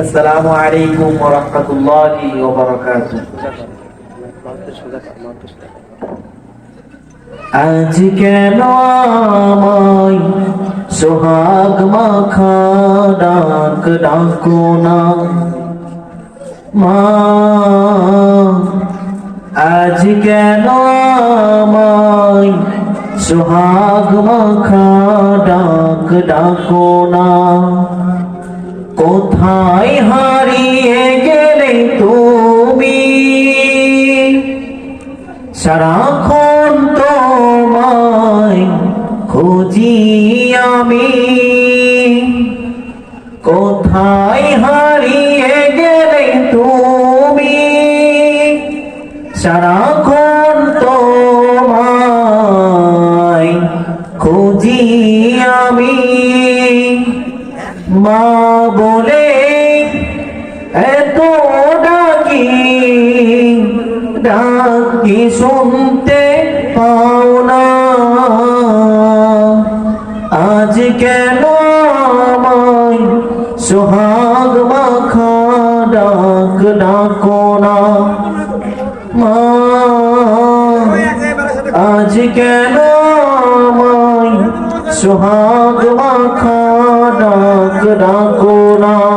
আসসালামু আলাইকুম ওয়া রাহমাতুল্লাহি ওয়া বারাকাতুহু। আজ কেন আমায় সোহাগ মাখা ডাক ডাকো না? মা, আজ কেন আমায় সোহাগ মাখা ডাক ডাকো না? কোথায় হারিয়ে গেলে তুমি? সারাক্ষণ তোমায় খুঁজি আমি। কোথায় হারিয়ে গেলে তুমি? সারাক্ষণ তোমায় খুঁজি মা বলে, এত ডাকি ডাকি শুনতে পাও না। আজ কেন আমায় সোহাগ মাখা ডাক ডাকো না? মা, আজ কেন আমায় সুহাগ মাখা ডাক ডাকুরা